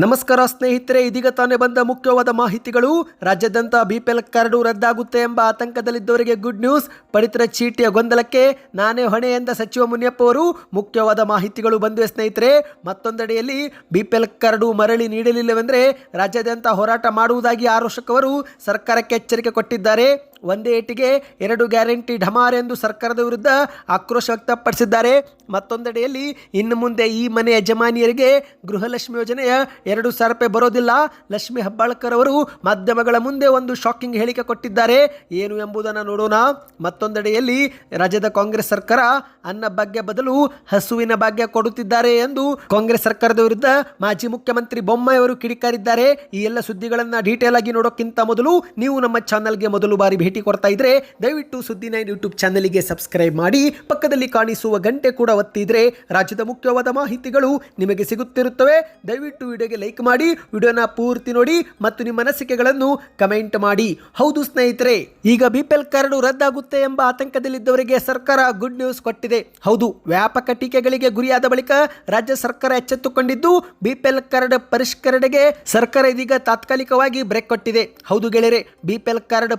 ನಮಸ್ಕಾರ ಸ್ನೇಹಿತರೆ, ಇದೀಗ ತಾನೇ ಬಂದ ಮುಖ್ಯವಾದ ಮಾಹಿತಿಗಳು. ರಾಜ್ಯಾದ್ಯಂತ ಬಿಪಿಎಲ್ ಕಾರ್ಡು ರದ್ದಾಗುತ್ತೆ ಎಂಬ ಆತಂಕದಲ್ಲಿದ್ದವರಿಗೆ ಗುಡ್ ನ್ಯೂಸ್ ಪಡಿತರ ಚೀಟಿಯ ಗೊಂದಲಕ್ಕೆ ನಾನೇ ಹೊಣೆ ಎಂದ ಸಚಿವ ಮುನಿಯಪ್ಪ ಅವರು. ಮುಖ್ಯವಾದ ಮಾಹಿತಿಗಳು ಬಂದಿವೆ ಸ್ನೇಹಿತರೆ. ಮತ್ತೊಂದೆಡೆಯಲ್ಲಿ ಬಿಪಿಎಲ್ ಕಾರ್ಡು ಮರಳಿ ನೀಡಲಿಲ್ಲವೆಂದರೆ ರಾಜ್ಯಾದ್ಯಂತ ಹೋರಾಟ ಮಾಡುವುದಾಗಿ ಆರೋಶಕವರು ಸರ್ಕಾರಕ್ಕೆ ಎಚ್ಚರಿಕೆ ಕೊಟ್ಟಿದ್ದಾರೆ. ಒಂದೇ ಏಟಿಗೆ ಎರಡು ಗ್ಯಾರಂಟಿ ಢಮಾರ್ ಎಂದು ಸರ್ಕಾರದ ವಿರುದ್ಧ ಆಕ್ರೋಶ ವ್ಯಕ್ತಪಡಿಸಿದ್ದಾರೆ. ಮತ್ತೊಂದೆಡೆಯಲ್ಲಿ ಇನ್ನು ಮುಂದೆ ಈ ಮನೆ ಯಜಮಾನಿಯರಿಗೆ ಗೃಹಲಕ್ಷ್ಮಿ ಯೋಜನೆಯ ಎರಡು ಸಾವಿರ ರೂಪಾಯಿ ಬರೋದಿಲ್ಲ. ಲಕ್ಷ್ಮಿ ಹೆಬ್ಬಾಳ್ಕರ್ ಅವರು ಮಾಧ್ಯಮಗಳ ಮುಂದೆ ಒಂದು ಶಾಕಿಂಗ್ ಹೇಳಿಕೆ ಕೊಟ್ಟಿದ್ದಾರೆ. ಏನು ಎಂಬುದನ್ನು ನೋಡೋಣ. ಮತ್ತೊಂದೆಡೆಯಲ್ಲಿ ರಾಜ್ಯದ ಕಾಂಗ್ರೆಸ್ ಸರ್ಕಾರ ಅನ್ನ ಭಾಗ್ಯ ಬದಲು ಹಸುವಿನ ಭಾಗ್ಯ ಕೊಡುತ್ತಿದ್ದಾರೆ ಎಂದು ಕಾಂಗ್ರೆಸ್ ಸರ್ಕಾರದ ವಿರುದ್ಧ ಮಾಜಿ ಮುಖ್ಯಮಂತ್ರಿ ಬೊಮ್ಮಾಯಿ ಕಿಡಿಕಾರಿದ್ದಾರೆ. ಈ ಎಲ್ಲ ಸುದ್ದಿಗಳನ್ನು ಡೀಟೇಲ್ ಆಗಿ ನೋಡೋಕ್ಕಿಂತ ಮೊದಲು ನೀವು ನಮ್ಮ ಚಾನಲ್ಗೆ ಮೊದಲು ಬಾರಿ ಭೇಟಿ ಕೊಡ್ತಾ ಇದ್ರೆ ದಯವಿಟ್ಟು ಸುದ್ದಿ ನೈನ್ ಯೂಟ್ಯೂಬ್ ಚಾನಲ್ಗೆ ಸಬ್ಸ್ಕ್ರೈಬ್ ಮಾಡಿ, ಪಕ್ಕದಲ್ಲಿ ಕಾಣಿಸುವ ಗಂಟೆ ಕೂಡ ಒತ್ತಿದ್ರೆ ರಾಜ್ಯದ ಮುಖ್ಯವಾದ ಮಾಹಿತಿಗಳು ನಿಮಗೆ ಸಿಗುತ್ತಿರುತ್ತವೆ. ದಯವಿಟ್ಟು ವಿಡಿಯೋಗೆ ಲೈಕ್ ಮಾಡಿ, ವಿಡಿಯೋನ ಪೂರ್ತಿ ನೋಡಿ ಮತ್ತು ನಿಮ್ಮ ಅನಿಸಿಕೆಗಳನ್ನು ಕಮೆಂಟ್ ಮಾಡಿ. ಹೌದು ಸ್ನೇಹಿತರೆ, ಈಗ ಬಿಪಿಎಲ್ ಕಾರ್ಡ್ ರದ್ದಾಗುತ್ತೆ ಎಂಬ ಆತಂಕದಲ್ಲಿದ್ದವರಿಗೆ ಸರ್ಕಾರ ಗುಡ್ ನ್ಯೂಸ್ ಕೊಟ್ಟಿದೆ. ಹೌದು, ವ್ಯಾಪಕ ಟೀಕೆಗಳಿಗೆ ಗುರಿಯಾದ ಬಳಿಕ ರಾಜ್ಯ ಸರ್ಕಾರ ಎಚ್ಚೆತ್ತುಕೊಂಡಿದ್ದು ಬಿಪಿಎಲ್ ಕಾರ್ಡ್ ಪರಿಷ್ಕರಣೆಗೆ ಸರ್ಕಾರ ಇದೀಗ ತಾತ್ಕಾಲಿಕವಾಗಿ ಬ್ರೇಕ್ ಕೊಟ್ಟಿದೆ. ಹೌದು ಗೆಳೆಯರೆ, ಬಿಪಿಎಲ್ ಕಾರ್ಡ್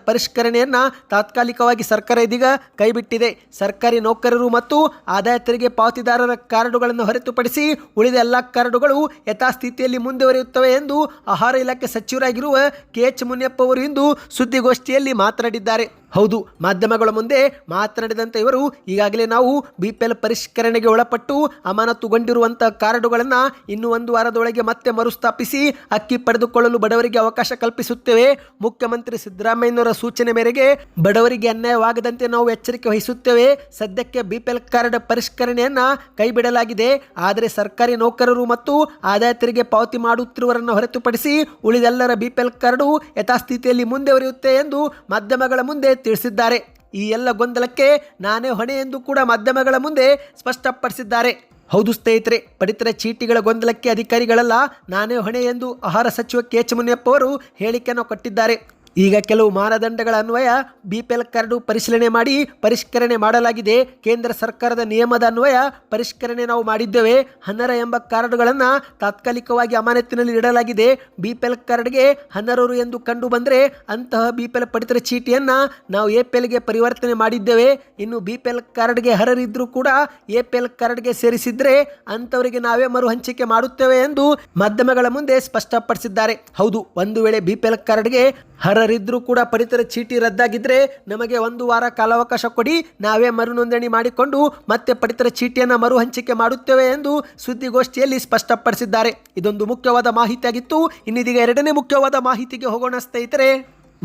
ಪರಿಷ್ಕರಣೆಯನ್ನ ತಾತ್ಕಾಲಿಕವಾಗಿ ಸರ್ಕಾರ ಇದೀಗ ಕೈಬಿಟ್ಟಿದೆ. ಸರ್ಕಾರಿ ನೌಕರರು ಮತ್ತು ಆದಾಯ ತೆರಿಗೆ ಪಾವತಿದಾರರ ಕಾರ್ಡುಗಳನ್ನು ಹೊರತುಪಡಿಸಿ ಉಳಿದ ಎಲ್ಲ ಕಾರ್ಡುಗಳು ಯಥಾಸ್ಥಿತಿಯಲ್ಲಿ ಮುಂದುವರಿಯುತ್ತವೆ ಎಂದು ಆಹಾರ ಇಲಾಖೆ ಸಚಿವರಾಗಿರುವ ಕೆ ಎಚ್ ಮುನಿಯಪ್ಪ ಅವರು ಇಂದು ಸುದ್ದಿಗೋಷ್ಠಿಯಲ್ಲಿ ಮಾತನಾಡಿದ್ದಾರೆ. ಹೌದು, ಮಾಧ್ಯಮಗಳ ಮುಂದೆ ಮಾತನಾಡಿದಂಥ ಇವರು ಈಗಾಗಲೇ ನಾವು ಬಿ ಪಿ ಎಲ್ ಪರಿಷ್ಕರಣೆಗೆ ಒಳಪಟ್ಟು ಅಮಾನತುಗೊಂಡಿರುವಂಥ ಕಾರ್ಡುಗಳನ್ನು ಇನ್ನು ಒಂದು ವಾರದೊಳಗೆ ಮತ್ತೆ ಮರುಸ್ಥಾಪಿಸಿ ಅಕ್ಕಿ ಪಡೆದುಕೊಳ್ಳಲು ಬಡವರಿಗೆ ಅವಕಾಶ ಕಲ್ಪಿಸುತ್ತೇವೆ. ಮುಖ್ಯಮಂತ್ರಿ ಸಿದ್ದರಾಮಯ್ಯನವರ ಸೂಚನೆ ಮೇರೆಗೆ ಬಡವರಿಗೆ ಅನ್ಯಾಯವಾಗದಂತೆ ನಾವು ಎಚ್ಚರಿಕೆ ವಹಿಸುತ್ತೇವೆ. ಸದ್ಯಕ್ಕೆ ಬಿ ಪಿ ಎಲ್ ಕಾರ್ಡ್ ಪರಿಷ್ಕರಣೆಯನ್ನ ಕೈಬಿಡಲಾಗಿದೆ. ಆದರೆ ಸರ್ಕಾರಿ ನೌಕರರು ಮತ್ತು ಆದಾಯ ತೆರಿಗೆ ಪಾವತಿ ಮಾಡುತ್ತಿರುವವರನ್ನು ಹೊರತುಪಡಿಸಿ ಉಳಿದೆಲ್ಲರ ಬಿ ಪಿ ಎಲ್ ಕಾರ್ಡು ಯಥಾಸ್ಥಿತಿಯಲ್ಲಿ ಮುಂದುವರಿಯುತ್ತೆ ಎಂದು ಮಾಧ್ಯಮಗಳ ಮುಂದೆ ತಿಳಿಸಿದ್ದಾರೆ. ಈ ಎಲ್ಲ ಗೊಂದಲಕ್ಕೆ ನಾನೇ ಹೊಣೆ ಎಂದು ಕೂಡ ಮಾಧ್ಯಮಗಳ ಮುಂದೆ ಸ್ಪಷ್ಟಪಡಿಸಿದ್ದಾರೆ. ಹೌದು ಸ್ನೇಹಿತರೆ, ಪಡಿತರ ಚೀಟಿಗಳ ಗೊಂದಲಕ್ಕೆ ಅಧಿಕಾರಿಗಳಲ್ಲ, ನಾನೇ ಹೊಣೆ ಎಂದು ಆಹಾರ ಸಚಿವ ಕೆ. ಎಚ್ ಮುನಿಯಪ್ಪ ಅವರು ಹೇಳಿಕೆಯನ್ನು ಕೊಟ್ಟಿದ್ದಾರೆ. ಈಗ ಕೆಲವು ಮಾನದಂಡಗಳ ಅನ್ವಯ ಬಿಪಿಎಲ್ ಕಾರ್ಡು ಪರಿಶೀಲನೆ ಮಾಡಿ ಪರಿಷ್ಕರಣೆ ಮಾಡಲಾಗಿದೆ. ಕೇಂದ್ರ ಸರ್ಕಾರದ ನಿಯಮದ ಅನ್ವಯ ಪರಿಷ್ಕರಣೆ ನಾವು ಮಾಡಿದ್ದೇವೆ. ಹನ್ನರ ಎಂಬ ಕಾರ್ಡುಗಳನ್ನು ತಾತ್ಕಾಲಿಕವಾಗಿ ಅಮಾನತಿನಲ್ಲಿ ಇಡಲಾಗಿದೆ. ಬಿಪಿಎಲ್ ಕಾರ್ಡ್ಗೆ ಹನ್ನರರು ಎಂದು ಕಂಡು ಬಂದರೆ ಅಂತಹ ಬಿಪಿಎಲ್ ಪಡಿತರ ಚೀಟಿಯನ್ನು ನಾವು ಎ ಪಿ ಪರಿವರ್ತನೆ ಮಾಡಿದ್ದೇವೆ. ಇನ್ನು ಬಿಪಿಎಲ್ ಕಾರ್ಡ್ಗೆ ಹರರಿದ್ದರೂ ಕೂಡ ಎ ಪಿ ಎಲ್ ಕಾರ್ಡ್ಗೆ ಸೇರಿಸಿದ್ರೆ ಅಂಥವರಿಗೆ ನಾವೇ ಮರು ಹಂಚಿಕೆ ಮಾಡುತ್ತೇವೆ ಎಂದು ಮಾಧ್ಯಮಗಳ ಮುಂದೆ ಸ್ಪಷ್ಟಪಡಿಸಿದ್ದಾರೆ. ಹೌದು, ಒಂದು ವೇಳೆ ಬಿಪಿಎಲ್ ಕಾರ್ಡ್ಗೆ ಎಲ್ ಕಾರ್ಡ್ಗೆ ಕೂಡ ಪಡಿತರ ಚೀಟಿ ರದ್ದಾಗಿದ್ರೆ ನಮಗೆ ಒಂದು ವಾರ ಕಾಲಾವಕಾಶ ಕೊಡಿ. ನಾವೇ ಮರು ನೋಂದಣಿ ಮಾಡಿಕೊಂಡು ಮತ್ತೆ ಪಡಿತರ ಚೀಟಿಯನ್ನು ಮರು ಹಂಚಿಕೆ ಮಾಡುತ್ತೇವೆ ಎಂದು ಸುದ್ದಿಗೋಷ್ಠಿಯಲ್ಲಿ ಸ್ಪಷ್ಟಪಡಿಸಿದ್ದಾರೆ. ಇದೊಂದು ಮುಖ್ಯವಾದ ಮಾಹಿತಿಯಾಗಿತ್ತು. ಇನ್ನಿದೀಗ ಎರಡನೇ ಮುಖ್ಯವಾದ ಮಾಹಿತಿಗೆ ಹೋಗೋಣ ಸ್ನೇಹಿತರೆ.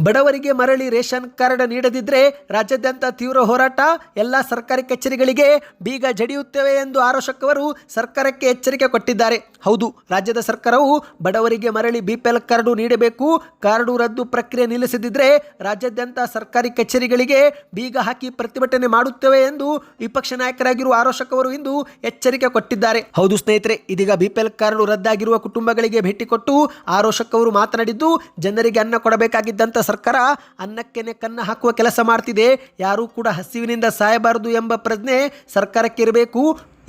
ಬಡವರಿಗೆ ಮರಳಿ ರೇಷನ್ ಕಾರ್ಡ್ ನೀಡದಿದ್ದರೆ ರಾಜ್ಯಾದ್ಯಂತ ತೀವ್ರ ಹೋರಾಟ. ಎಲ್ಲ ಸರ್ಕಾರಿ ಕಚೇರಿಗಳಿಗೆ ಬೀಗ ಜಡಿಯುತ್ತೇವೆ ಎಂದು ಆರೋಶಕ್ ಅವರು ಸರ್ಕಾರಕ್ಕೆ ಎಚ್ಚರಿಕೆ ಕೊಟ್ಟಿದ್ದಾರೆ. ಹೌದು, ರಾಜ್ಯದ ಸರ್ಕಾರವು ಬಡವರಿಗೆ ಮರಳಿ ಬಿಪಿಎಲ್ ಕಾರ್ಡು ನೀಡಬೇಕು. ಕಾರ್ಡು ರದ್ದು ಪ್ರಕ್ರಿಯೆ ನಿಲ್ಲಿಸದಿದ್ದರೆ ರಾಜ್ಯಾದ್ಯಂತ ಸರ್ಕಾರಿ ಕಚೇರಿಗಳಿಗೆ ಬೀಗ ಹಾಕಿ ಪ್ರತಿಭಟನೆ ಮಾಡುತ್ತೇವೆ ಎಂದು ವಿಪಕ್ಷ ನಾಯಕರಾಗಿರುವ ಆರೋಶಕ್ ಅವರು ಇಂದು ಎಚ್ಚರಿಕೆ ಕೊಟ್ಟಿದ್ದಾರೆ. ಹೌದು ಸ್ನೇಹಿತರೆ, ಇದೀಗ ಬಿಪಿಎಲ್ ಕಾರ್ಡು ರದ್ದಾಗಿರುವ ಕುಟುಂಬಗಳಿಗೆ ಭೇಟಿ ಕೊಟ್ಟು ಆರೋಶಕ್ ಅವರು ಮಾತನಾಡಿದ್ದು, ಜನರಿಗೆ ಅನ್ನ ಕೊಡಬೇಕಾಗಿದ್ದಂಥ ಸರ್ಕಾರ ಅನ್ನಕ್ಕೆನೆ ಕನ್ನ ಹಾಕುವ ಕೆಲಸ ಮಾಡ್ತಿದೆ. ಯಾರೂ ಕೂಡ ಹಸಿವಿನಿಂದ ಸಾಯಬಾರದು ಎಂಬ ಪ್ರಜ್ಞೆ ಸರ್ಕಾರಕ್ಕೆ ಇರಬೇಕು.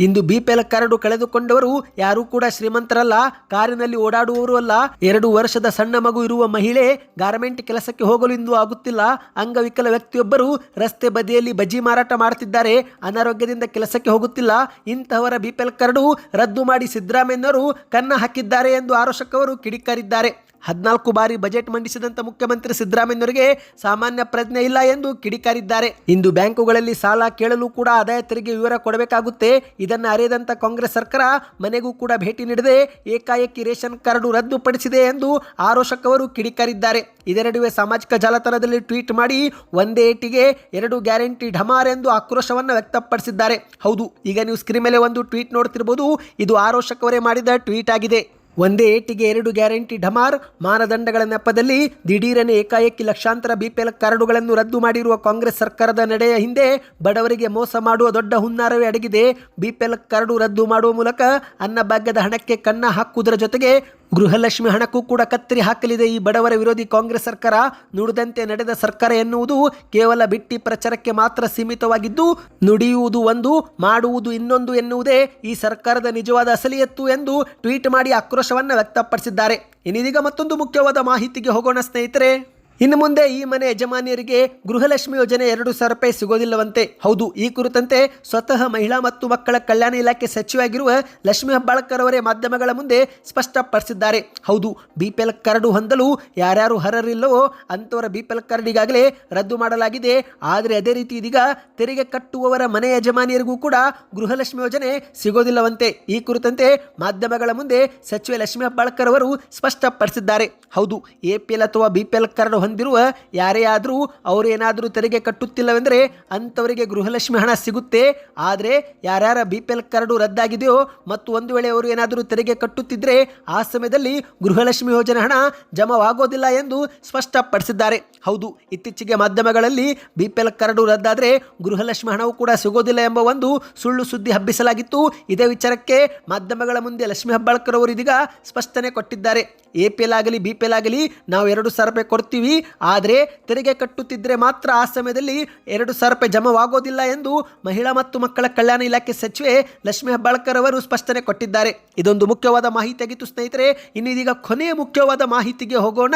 ಇಂದು ಬಿ ಪಿ ಎಲ್ ಕಾರ್ಡು ಕಳೆದುಕೊಂಡವರು ಯಾರೂ ಕೂಡ ಶ್ರೀಮಂತರಲ್ಲ, ಕಾರಿನಲ್ಲಿ ಓಡಾಡುವವರು ಅಲ್ಲ. ಎರಡು ವರ್ಷದ ಸಣ್ಣ ಮಗು ಇರುವ ಮಹಿಳೆ ಗಾರ್ಮೆಂಟ್ ಕೆಲಸಕ್ಕೆ ಹೋಗಲು ಇಂದು ಆಗುತ್ತಿಲ್ಲ. ಅಂಗವಿಕಲ ವ್ಯಕ್ತಿಯೊಬ್ಬರು ರಸ್ತೆ ಬದಿಯಲ್ಲಿ ಬಜ್ಜಿ ಮಾರಾಟ ಮಾಡುತ್ತಿದ್ದಾರೆ ಅನಾರೋಗ್ಯದಿಂದ ಕೆಲಸಕ್ಕೆ ಹೋಗುತ್ತಿಲ್ಲ. ಇಂತಹವರ ಬಿ ಪಿ ಎಲ್ ಕಾರ್ಡು ರದ್ದು ಮಾಡಿ ಸಿದ್ದರಾಮಯ್ಯನವರು ಕನ್ನ ಹಾಕಿದ್ದಾರೆ ಎಂದು ಆರೋಷಕವರು ಕಿಡಿಕಾರಿದ್ದಾರೆ. ಹದಿನಾಲ್ಕು ಬಾರಿ ಬಜೆಟ್ ಮಂಡಿಸಿದಂಥ ಮುಖ್ಯಮಂತ್ರಿ ಸಿದ್ದರಾಮಯ್ಯನವರಿಗೆ ಸಾಮಾನ್ಯ ಪ್ರಜ್ಞೆ ಇಲ್ಲ ಎಂದು ಕಿಡಿಕಾರಿದ್ದಾರೆ. ಇಂದು ಬ್ಯಾಂಕುಗಳಲ್ಲಿ ಸಾಲ ಕೇಳಲು ಕೂಡ ಆದಾಯ ತೆರಿಗೆ ವಿವರ ಕೊಡಬೇಕಾಗುತ್ತೆ. ಇದನ್ನು ಅರಿಯದಂತ ಕಾಂಗ್ರೆಸ್ ಸರ್ಕಾರ ಮನೆಗೂ ಕೂಡ ಭೇಟಿ ನೀಡದೆ ಏಕಾಏಕಿ ರೇಷನ್ ಕಾರ್ಡು ರದ್ದುಪಡಿಸಿದೆ ಎಂದು ಆರೋಶಕ್ ಅವರು ಕಿಡಿಕಾರಿದ್ದಾರೆ. ಇದೆರಡುವೆ ಸಾಮಾಜಿಕ ಜಾಲತಾಣದಲ್ಲಿ ಟ್ವೀಟ್ ಮಾಡಿ ಒಂದೇ ಏಟಿಗೆ ಎರಡು ಗ್ಯಾರಂಟಿ ಢಮಾರ್ ಎಂದು ಆಕ್ರೋಶವನ್ನು ವ್ಯಕ್ತಪಡಿಸಿದ್ದಾರೆ. ಹೌದು, ಈಗ ನೀವು ಸ್ಕ್ರೀನ್ ಮೇಲೆ ಒಂದು ಟ್ವೀಟ್ ನೋಡ್ತಿರ್ಬೋದು. ಇದು ಆರೋಶಕ್ ಅವರೇ ಮಾಡಿದ ಟ್ವೀಟ್ ಆಗಿದೆ. ಒಂದೇ ಏಟಿಗೆ ಎರಡು ಗ್ಯಾರಂಟಿ ಢಮಾರ್ ಮಾನದಂಡಗಳ ನೆಪದಲ್ಲಿ ದಿಢೀರನೆ ಏಕಾಏಕಿ ಲಕ್ಷಾಂತರ ಬಿಪಿಎಲ್ ಕಾರ್ಡುಗಳನ್ನು ರದ್ದು ಮಾಡಿರುವ ಕಾಂಗ್ರೆಸ್ ಸರ್ಕಾರದ ನಡೆಯ ಹಿಂದೆ ಬಡವರಿಗೆ ಮೋಸ ಮಾಡುವ ದೊಡ್ಡ ಹುನ್ನಾರವೇ ಅಡಗಿದೆ. ಬಿಪಿಎಲ್ ಕಾರ್ಡು ರದ್ದು ಮಾಡುವ ಮೂಲಕ ಅನ್ನಭಾಗ್ಯದ ಹಣಕ್ಕೆ ಕನ್ನ ಹಾಕುವುದರ ಜೊತೆಗೆ ಗೃಹಲಕ್ಷ್ಮಿ ಹಣಕ್ಕೂ ಕೂಡ ಕತ್ತರಿ ಹಾಕಲಿದೆ ಈ ಬಡವರ ವಿರೋಧಿ ಕಾಂಗ್ರೆಸ್ ಸರ್ಕಾರ. ನುಡಿದಂತೆ ನಡೆದ ಸರ್ಕಾರ ಎನ್ನುವುದು ಕೇವಲ ಬಿಟ್ಟಿ ಪ್ರಚಾರಕ್ಕೆ ಮಾತ್ರ ಸೀಮಿತವಾಗಿದ್ದು, ನುಡಿಯುವುದು ಒಂದು, ಮಾಡುವುದು ಇನ್ನೊಂದು ಎನ್ನುವುದೇ ಈ ಸರ್ಕಾರದ ನಿಜವಾದ ಅಸಲಿಯತ್ತು ಎಂದು ಟ್ವೀಟ್ ಮಾಡಿ ಆಕ್ರೋಶವನ್ನು ವ್ಯಕ್ತಪಡಿಸಿದ್ದಾರೆ. ಇನ್ನಿದೀಗ ಮತ್ತೊಂದು ಮುಖ್ಯವಾದ ಮಾಹಿತಿಗೆ ಹೋಗೋಣ ಸ್ನೇಹಿತರೆ. ಇನ್ನು ಮುಂದೆ ಈ ಮನೆ ಯಜಮಾನಿಯರಿಗೆ ಗೃಹಲಕ್ಷ್ಮಿ ಯೋಜನೆ ಎರಡು ಸಾವಿರ ರೂಪಾಯಿ ಸಿಗೋದಿಲ್ಲವಂತೆ. ಹೌದು, ಈ ಕುರಿತಂತೆ ಸ್ವತಃ ಮಹಿಳಾ ಮತ್ತು ಮಕ್ಕಳ ಕಲ್ಯಾಣ ಇಲಾಖೆ ಸಚಿವಾಗಿರುವ ಲಕ್ಷ್ಮಿ ಹೆಬ್ಬಾಳ್ಕರ್ ಅವರೇ ಮಾಧ್ಯಮಗಳ ಮುಂದೆ ಸ್ಪಷ್ಟಪಡಿಸಿದ್ದಾರೆ. ಹೌದು ಬಿಪಿಎಲ್ ಕರಡು ಹೊಂದಲು ಯಾರ್ಯಾರು ಹರರಿಲ್ಲವೋ ಅಂಥವರ ಬಿಪಿಎಲ್ ಕಾರ್ಡ್ ಈಗಾಗಲೇ ರದ್ದು ಮಾಡಲಾಗಿದೆ. ಆದರೆ ಅದೇ ರೀತಿ ಇದೀಗ ತೆರಿಗೆ ಕಟ್ಟುವವರ ಮನೆ ಯಜಮಾನಿಯರಿಗೂ ಕೂಡ ಗೃಹಲಕ್ಷ್ಮಿ ಯೋಜನೆ ಸಿಗೋದಿಲ್ಲವಂತೆ. ಈ ಕುರಿತಂತೆ ಮಾಧ್ಯಮಗಳ ಮುಂದೆ ಸಚಿವೆ ಲಕ್ಷ್ಮಿ ಹೆಬ್ಬಾಳ್ಕರ್ ಅವರು ಸ್ಪಷ್ಟಪಡಿಸಿದ್ದಾರೆ. ಹೌದು ಎಪಿಎಲ್ ಅಥವಾ ಬಿಪಿಎಲ್ ಕಾರ್ಡ್ ಹೊಂದಿರುವ ಯಾರೇ ಆದರೂ ಅವರೇನಾದರೂ ತೆರಿಗೆ ಕಟ್ಟುತ್ತಿಲ್ಲವೆಂದರೆ ಅಂಥವರಿಗೆ ಗೃಹಲಕ್ಷ್ಮಿ ಹಣ ಸಿಗುತ್ತೆ. ಆದರೆ ಯಾರ್ಯಾರ ಬಿ ಪಿ ಎಲ್ ಕಾರ್ಡು ರದ್ದಾಗಿದೆಯೋ ಮತ್ತು ಒಂದು ವೇಳೆ ಅವರು ಏನಾದರೂ ತೆರಿಗೆ ಕಟ್ಟುತ್ತಿದ್ದರೆ ಆ ಸಮಯದಲ್ಲಿ ಗೃಹಲಕ್ಷ್ಮಿ ಯೋಜನೆ ಹಣ ಜಮವಾಗೋದಿಲ್ಲ ಎಂದು ಸ್ಪಷ್ಟಪಡಿಸಿದ್ದಾರೆ. ಹೌದು, ಇತ್ತೀಚೆಗೆ ಮಾಧ್ಯಮಗಳಲ್ಲಿ ಬಿ ಪಿ ಎಲ್ ಕಾರ್ಡು ರದ್ದಾದರೆ ಗೃಹಲಕ್ಷ್ಮಿ ಹಣವೂ ಕೂಡ ಸಿಗೋದಿಲ್ಲ ಎಂಬ ಒಂದು ಸುಳ್ಳು ಸುದ್ದಿ ಹಬ್ಬಿಸಲಾಗಿತ್ತು. ಇದೇ ವಿಚಾರಕ್ಕೆ ಮಾಧ್ಯಮಗಳ ಮುಂದೆ ಲಕ್ಷ್ಮೀ ಹೆಬ್ಬಾಳ್ಕರ್ ಅವರು ಇದೀಗ ಸ್ಪಷ್ಟನೆ ಕೊಟ್ಟಿದ್ದಾರೆ. ಎ ಪಿ ಎಲ್ ಆಗಲಿ ಬಿ ಪಿ ಎಲ್ ಆಗಲಿ ನಾವು ಎರಡು ಸಾವಿರ ರೂಪಾಯಿ ಕೊಡ್ತೀವಿ. ಆದರೆ ತೆರಿಗೆ ಕಟ್ಟುತ್ತಿದ್ದರೆ ಮಾತ್ರ ಆ ಸಮಯದಲ್ಲಿ ಎರಡು ಸಾವಿರ ರೂಪಾಯಿ ಜಮವಾಗೋದಿಲ್ಲ ಎಂದು ಮಹಿಳಾ ಮತ್ತು ಮಕ್ಕಳ ಕಲ್ಯಾಣ ಇಲಾಖೆ ಸಚಿವೆ ಲಕ್ಷ್ಮೀ ಹೆಬ್ಬಾಳ್ಕರ್ ಅವರು ಸ್ಪಷ್ಟನೆ ಕೊಟ್ಟಿದ್ದಾರೆ. ಇದೊಂದು ಮುಖ್ಯವಾದ ಮಾಹಿತಿಯಾಗಿತ್ತು ಸ್ನೇಹಿತರೆ. ಇನ್ನಿದೀಗ ಕೊನೆಯ ಮುಖ್ಯವಾದ ಮಾಹಿತಿಗೆ ಹೋಗೋಣ.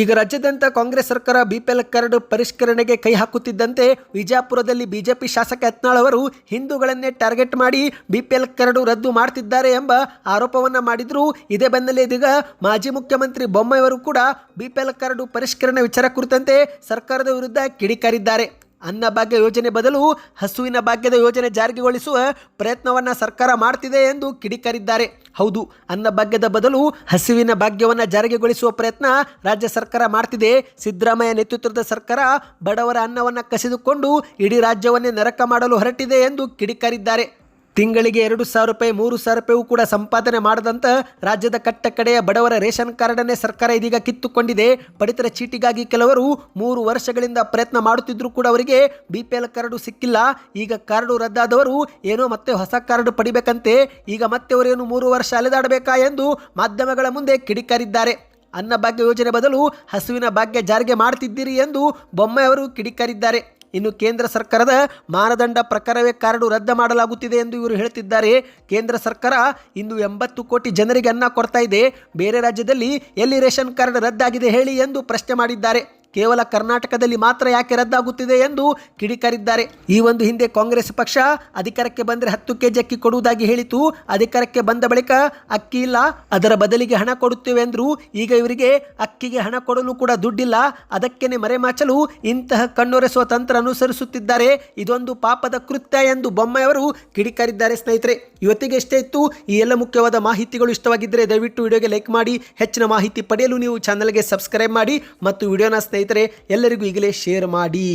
ಈಗ ರಾಜ್ಯಾದ್ಯಂತ ಕಾಂಗ್ರೆಸ್ ಸರ್ಕಾರ ಬಿಪಿಎಲ್ ಕಾರ್ಡ್ ಪರಿಷ್ಕರಣೆಗೆ ಕೈ ಹಾಕುತ್ತಿದ್ದಂತೆ ವಿಜಯಪುರದಲ್ಲಿ ಬಿಜೆಪಿ ಶಾಸಕ ಯತ್ನಾಳ್ ಅವರು ಹಿಂದೂಗಳನ್ನೇ ಟಾರ್ಗೆಟ್ ಮಾಡಿ ಬಿಪಿಎಲ್ ಕಾರ್ಡ್ ರದ್ದು ಮಾಡ್ತಿದ್ದಾರೆ ಎಂಬ ಆರೋಪವನ್ನ ಮಾಡಿದ್ರು. ಇದೇ ಬೆನ್ನಲ್ಲೇ ಇದೀಗ ಮಾಜಿ ಮುಖ್ಯಮಂತ್ರಿ ಬೊಮ್ಮಾಯಿಯವರು ಕೂಡ ಬಿಪಿಎಲ್ ಕಾರ್ಡ್ ಪರಿಷ್ಕರಣೆ ವಿಚಾರ ಕುರಿತಂತೆ ಸರ್ಕಾರದ ವಿರುದ್ಧ ಕಿಡಿಕಾರಿದ್ದಾರೆ. ಅನ್ನಭಾಗ್ಯ ಯೋಜನೆ ಬದಲು ಹಸುವಿನ ಭಾಗ್ಯದ ಯೋಜನೆ ಜಾರಿಗೊಳಿಸುವ ಪ್ರಯತ್ನವನ್ನ ಸರ್ಕಾರ ಮಾಡ್ತಿದೆ ಎಂದು ಕಿಡಿಕಾರಿದ್ದಾರೆ. ಹೌದು ಅನ್ನಭಾಗ್ಯದ ಬದಲು ಹಸುವಿನ ಭಾಗ್ಯವನ್ನು ಜಾರಿಗೊಳಿಸುವ ಪ್ರಯತ್ನ ರಾಜ್ಯ ಸರ್ಕಾರ ಮಾಡ್ತಿದೆ. ಸಿದ್ದರಾಮಯ್ಯ ನೇತೃತ್ವದ ಸರ್ಕಾರ ಬಡವರ ಅನ್ನವನ್ನು ಕಸಿದುಕೊಂಡು ಇಡೀ ರಾಜ್ಯವನ್ನೇ ನರಕ ಮಾಡಲು ಹೊರಟಿದೆ ಎಂದು ಕಿಡಿಕಾರಿದ್ದಾರೆ. ತಿಂಗಳಿಗೆ ಎರಡು ಸಾವಿರ ರೂಪಾಯಿ, ಮೂರು ಸಾವಿರ ರೂಪಾಯಿಗೂ ಕೂಡ ಸಂಪಾದನೆ ಮಾಡದಂತ ರಾಜ್ಯದ ಕಟ್ಟ ಕಡೆಯ ಬಡವರ ರೇಷನ್ ಕಾರ್ಡನ್ನೇ ಸರ್ಕಾರ ಇದೀಗ ಕಿತ್ತುಕೊಂಡಿದೆ. ಪಡಿತರ ಚೀಟಿಗಾಗಿ ಕೆಲವರು ಮೂರು ವರ್ಷಗಳಿಂದ ಪ್ರಯತ್ನ ಮಾಡುತ್ತಿದ್ದರೂ ಕೂಡ ಅವರಿಗೆ ಬಿ ಪಿ ಎಲ್ ಕಾರ್ಡು ಸಿಕ್ಕಿಲ್ಲ. ಈಗ ಕಾರ್ಡು ರದ್ದಾದವರು ಏನೋ ಮತ್ತೆ ಹೊಸ ಕಾರ್ಡು ಪಡಿಬೇಕಂತೆ. ಈಗ ಮತ್ತೆ ಅವರೇನು ಮೂರು ವರ್ಷ ಅಲೆದಾಡಬೇಕಾ ಎಂದು ಮಾಧ್ಯಮಗಳ ಮುಂದೆ ಕಿಡಿಕಾರಿದ್ದಾರೆ. ಅನ್ನಭಾಗ್ಯ ಯೋಜನೆ ಬದಲು ಹಸುವಿನ ಭಾಗ್ಯ ಜಾರಿಗೆ ಮಾಡ್ತಿದ್ದೀರಿ ಎಂದು ಬೊಮ್ಮೆಯವರು ಕಿಡಿಕಾರಿದ್ದಾರೆ. ಇನ್ನು ಕೇಂದ್ರ ಸರ್ಕಾರದ ಮಾನದಂಡ ಪ್ರಕಾರವೇ ಕಾರ್ಡು ರದ್ದು ಮಾಡಲಾಗುತ್ತಿದೆ ಎಂದು ಇವರು ಹೇಳ್ತಿದ್ದಾರೆ. ಕೇಂದ್ರ ಸರ್ಕಾರ ಇಂದು ಎಂಬತ್ತು ಕೋಟಿ ಜನರಿಗೆ ಅನ್ನ ಕೊಡ್ತಾ ಇದೆ. ಬೇರೆ ರಾಜ್ಯದಲ್ಲಿ ಎಲ್ಲಿ ರೇಷನ್ ಕಾರ್ಡ್ ರದ್ದಾಗಿದೆ ಹೇಳಿ ಎಂದು ಪ್ರಶ್ನೆ ಮಾಡಿದ್ದಾರೆ. ಕೇವಲ ಕರ್ನಾಟಕದಲ್ಲಿ ಮಾತ್ರ ಯಾಕೆ ರದ್ದಾಗುತ್ತಿದೆ ಎಂದು ಕಿಡಿಕಾರಿದ್ದಾರೆ. ಈ ಒಂದು ಹಿಂದೆ ಕಾಂಗ್ರೆಸ್ ಪಕ್ಷ ಅಧಿಕಾರಕ್ಕೆ ಬಂದರೆ ಹತ್ತು ಕೆಜಿ ಅಕ್ಕಿ ಕೊಡುವುದಾಗಿ ಹೇಳಿತು. ಅಧಿಕಾರಕ್ಕೆ ಬಂದ ಬಳಿಕ ಅಕ್ಕಿ ಇಲ್ಲ, ಅದರ ಬದಲಿಗೆ ಹಣ ಕೊಡುತ್ತೇವೆ ಎಂದರು ಈಗ ಇವರಿಗೆ ಅಕ್ಕಿಗೆ ಹಣ ಕೊಡಲು ಕೂಡ ದುಡ್ಡಿಲ್ಲ. ಅದಕ್ಕೇನೆ ಮರೆಮಾಚಲು ಇಂತಹ ಕಣ್ಣೊರೆಸುವ ತಂತ್ರ ಅನುಸರಿಸುತ್ತಿದ್ದಾರೆ. ಇದೊಂದು ಪಾಪದ ಕೃತ್ಯ ಎಂದು ಬೊಮ್ಮೆಯವರು ಕಿಡಿಕಾರಿದ್ದಾರೆ ಸ್ನೇಹಿತರೆ. ಇವತ್ತಿಗೆ ಎಷ್ಟೇ ಇತ್ತು, ಈ ಎಲ್ಲ ಮುಖ್ಯವಾದ ಮಾಹಿತಿಗಳು ಇಷ್ಟವಾಗಿದ್ದರೆ ದಯವಿಟ್ಟು ವಿಡಿಯೋಗೆ ಲೈಕ್ ಮಾಡಿ, ಹೆಚ್ಚಿನ ಮಾಹಿತಿ ಪಡೆಯಲು ನೀವು ಚಾನಲ್ಗೆ ಸಬ್ಸ್ಕ್ರೈಬ್ ಮಾಡಿ ಮತ್ತು ವಿಡಿಯೋನ ಸ್ನೇಹಿತರೆ ಎಲ್ಲರಿಗೂ ಈಗಲೇ ಶೇರ್ ಮಾಡಿ.